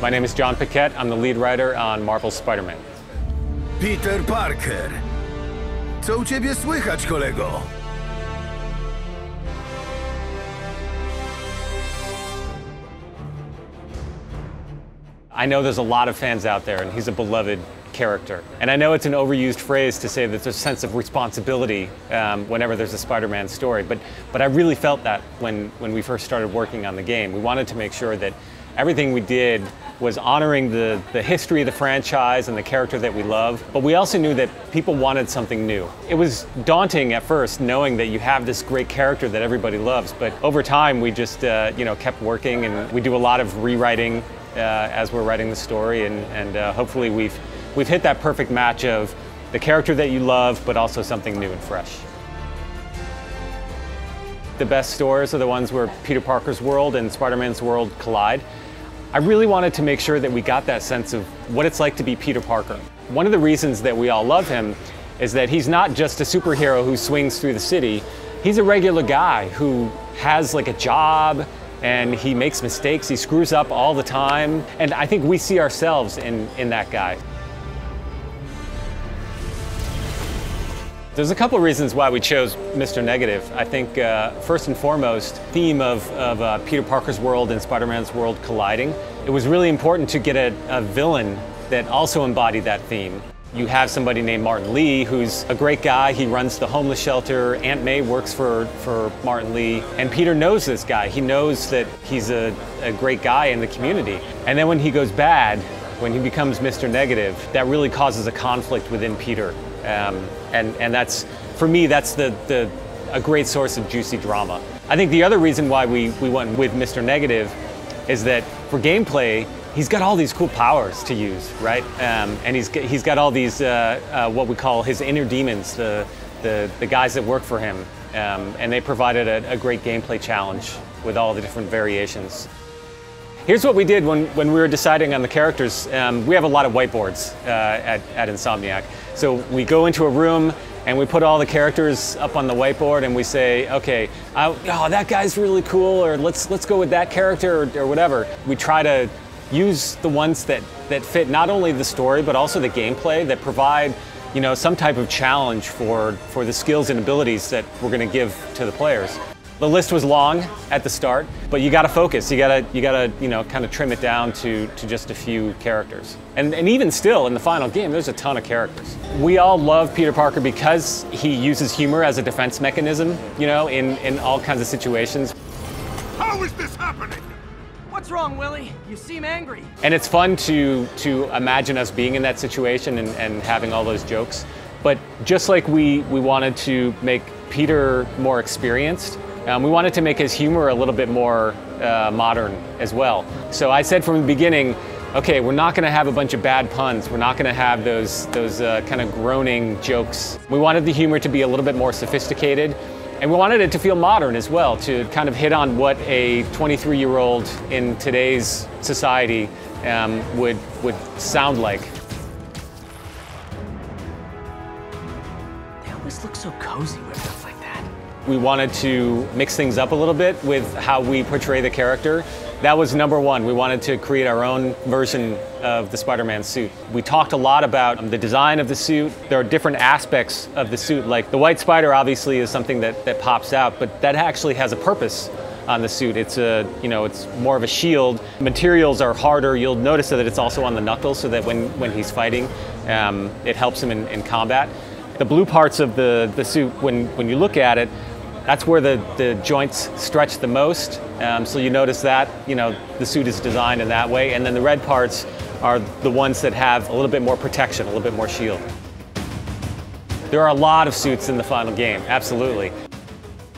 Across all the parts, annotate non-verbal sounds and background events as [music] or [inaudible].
My name is John Paquette. I'm the lead writer on Marvel's Spider-Man. Peter Parker. Co u ciebie słychać, kolego? I know there's a lot of fans out there, and he's a beloved character. And I know it's an overused phrase to say that there's a sense of responsibility um, whenever there's a Spider-Man story, but, but I really felt that when, when we first started working on the game. We wanted to make sure that everything we did was honoring the, the history of the franchise and the character that we love, but we also knew that people wanted something new. It was daunting at first knowing that you have this great character that everybody loves, but over time we just uh, you know, kept working and we do a lot of rewriting uh, as we're writing the story and, and uh, hopefully we've, we've hit that perfect match of the character that you love, but also something new and fresh. The best stories are the ones where Peter Parker's world and Spider-Man's world collide. I really wanted to make sure that we got that sense of what it's like to be Peter Parker. One of the reasons that we all love him is that he's not just a superhero who swings through the city. He's a regular guy who has like a job and he makes mistakes, he screws up all the time. And I think we see ourselves in, in that guy. There's a couple of reasons why we chose Mr. Negative. I think uh, first and foremost, theme of, of uh, Peter Parker's world and Spider-Man's world colliding. It was really important to get a, a villain that also embodied that theme. You have somebody named Martin Lee, who's a great guy. He runs the homeless shelter. Aunt May works for, for Martin Lee. And Peter knows this guy. He knows that he's a, a great guy in the community. And then when he goes bad, when he becomes Mr. Negative, that really causes a conflict within Peter. Um, and, and that's, for me, that's the, the, a great source of juicy drama. I think the other reason why we, we went with Mr. Negative is that for gameplay, he's got all these cool powers to use, right? Um, and he's, he's got all these, uh, uh, what we call his inner demons, the, the, the guys that work for him. Um, and they provided a, a great gameplay challenge with all the different variations. Here's what we did when, when we were deciding on the characters. Um, we have a lot of whiteboards uh, at, at Insomniac. So we go into a room and we put all the characters up on the whiteboard and we say, okay, I, oh, that guy's really cool, or let's, let's go with that character, or, or whatever. We try to use the ones that, that fit not only the story, but also the gameplay that provide you know, some type of challenge for, for the skills and abilities that we're going to give to the players. The list was long at the start, but you got to focus. You got to you got to you know kind of trim it down to to just a few characters. And and even still in the final game, there's a ton of characters. We all love Peter Parker because he uses humor as a defense mechanism. You know, in in all kinds of situations. How is this happening? What's wrong, Willie? You seem angry. And it's fun to to imagine us being in that situation and, and having all those jokes. But just like we we wanted to make Peter more experienced, um, we wanted to make his humor a little bit more uh, modern as well. So I said from the beginning, okay, we're not going to have a bunch of bad puns. We're not going to have those those uh, kind of groaning jokes. We wanted the humor to be a little bit more sophisticated. And we wanted it to feel modern as well, to kind of hit on what a 23-year-old in today's society um, would, would sound like. They always look so cozy We wanted to mix things up a little bit with how we portray the character. That was number one. We wanted to create our own version of the Spider-Man suit. We talked a lot about um, the design of the suit. There are different aspects of the suit, like the white spider obviously is something that, that pops out, but that actually has a purpose on the suit. It's a, you know, it's more of a shield. Materials are harder. You'll notice that it's also on the knuckles so that when, when he's fighting, um, it helps him in, in combat. The blue parts of the, the suit, when, when you look at it, that's where the, the joints stretch the most. Um, so you notice that, you know, the suit is designed in that way. And then the red parts are the ones that have a little bit more protection, a little bit more shield. There are a lot of suits in the final game, absolutely.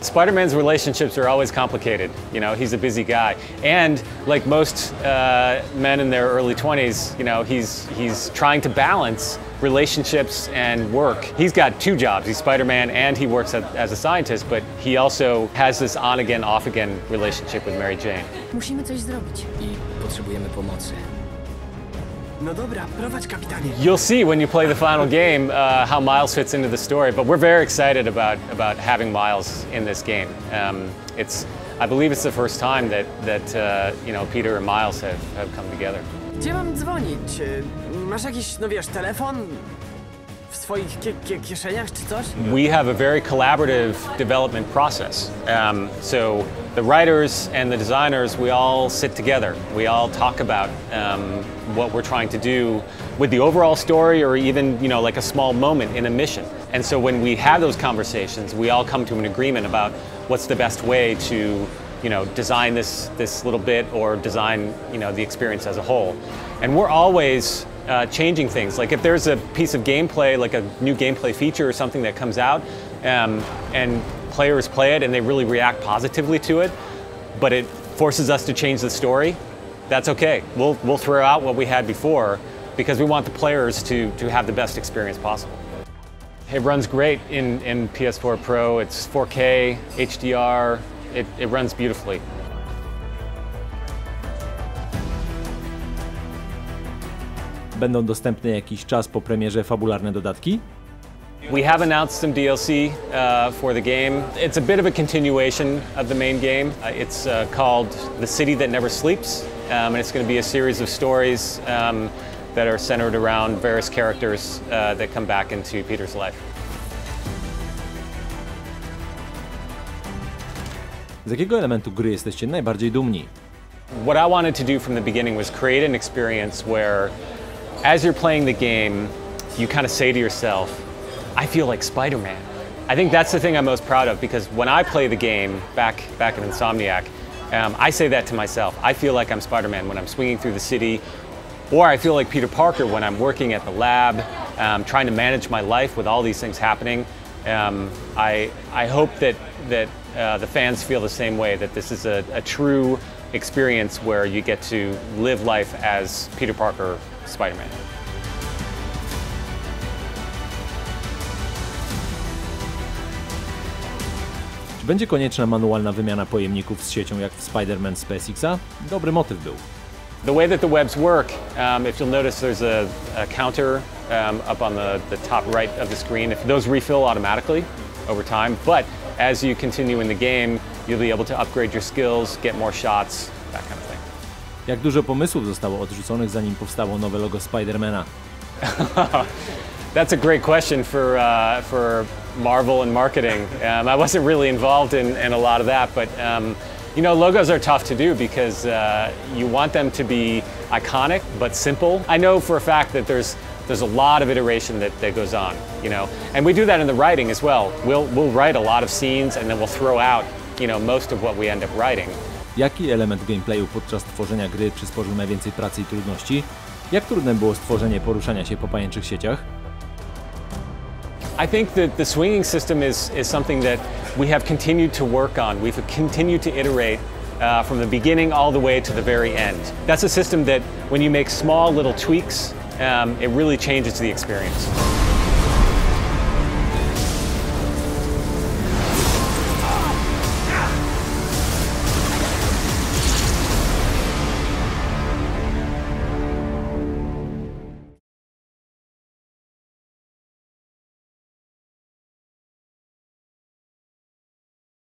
Spider-Man's relationships are always complicated. You know, he's a busy guy. And like most uh, men in their early 20s, you know, he's, he's trying to balance relationships and work. He's got two jobs. He's Spider-Man and he works at, as a scientist, but he also has this on-again, off-again relationship with Mary Jane. Musimy coś zrobić. I potrzebujemy pomocy. No dobra, prowadź kapitanie. You'll see when you play the final game uh, how Miles fits into the story, but we're very excited about, about having Miles in this game. Um, it's, I believe it's the first time that, that uh, you know, Peter and Miles have, have come together. Gdzie mam dzwonić? Masz jakiś, no wiesz, telefon? We have a very collaborative development process. Um, so the writers and the designers, we all sit together. We all talk about um, what we're trying to do with the overall story, or even you know like a small moment in a mission. And so when we have those conversations, we all come to an agreement about what's the best way to you know design this this little bit or design you know the experience as a whole. And we're always uh, changing things. Like if there's a piece of gameplay, like a new gameplay feature or something that comes out, um, and players play it and they really react positively to it, but it forces us to change the story, that's okay. We'll, we'll throw out what we had before because we want the players to, to have the best experience possible. It runs great in, in PS4 Pro. It's 4K, HDR. It, it runs beautifully. Będą dostępne jakiś czas po premierze fabularne dodatki? We have announced some DLC uh, for the game. It's a bit of a continuation of the main game. Uh, it's uh, called The City That Never Sleeps, um, and it's going to be a series of stories um, that are centered around various characters uh, that come back into Peter's life. Z jakiego elementu gry jesteście najbardziej dumni? What I wanted to do from the beginning was create an experience where, as you're playing the game, you kind of say to yourself, I feel like Spider Man. I think that's the thing I'm most proud of because when I play the game back, back in Insomniac, um, I say that to myself. I feel like I'm Spider Man when I'm swinging through the city, or I feel like Peter Parker when I'm working at the lab, um, trying to manage my life with all these things happening. Um, I, I hope that, that uh, the fans feel the same way, that this is a, a true experience where you get to live life as Peter Parker, Spider będzie konieczna manualna wymiana pojemników z siecią jak w Spider-Man PSX-a? Dobry motyw był. The way that the webs work, um, if you'll notice, there's a, a counter um, up on the, the top right of the screen. If those refill automatically over time, but as you continue in the game, you'll be able to upgrade your skills, get more shots, that kind of thing. Jak dużo pomysłów zostało odrzuconych zanim powstało nowe logo Spider-Mana? [laughs] That's a great question for, uh, for Marvel and marketing. Um, I wasn't really involved in, in a lot of that, but um, you know, logos are tough to do because uh, you want them to be iconic but simple. I know for a fact that there's there's a lot of iteration that, that goes on, you know, and we do that in the writing as well. We'll we'll write a lot of scenes and then we'll throw out, you know, most of what we end up writing. Jaki element gameplayu podczas tworzenia gry przysporzył najwięcej pracy i trudności? Jak trudne było stworzenie poruszania się po pajęczych sieciach? I think that the swinging system is, is something that we have continued to work on. We've continued to iterate uh, from the beginning all the way to the very end. That's a system that when you make small little tweaks, um, it really changes the experience.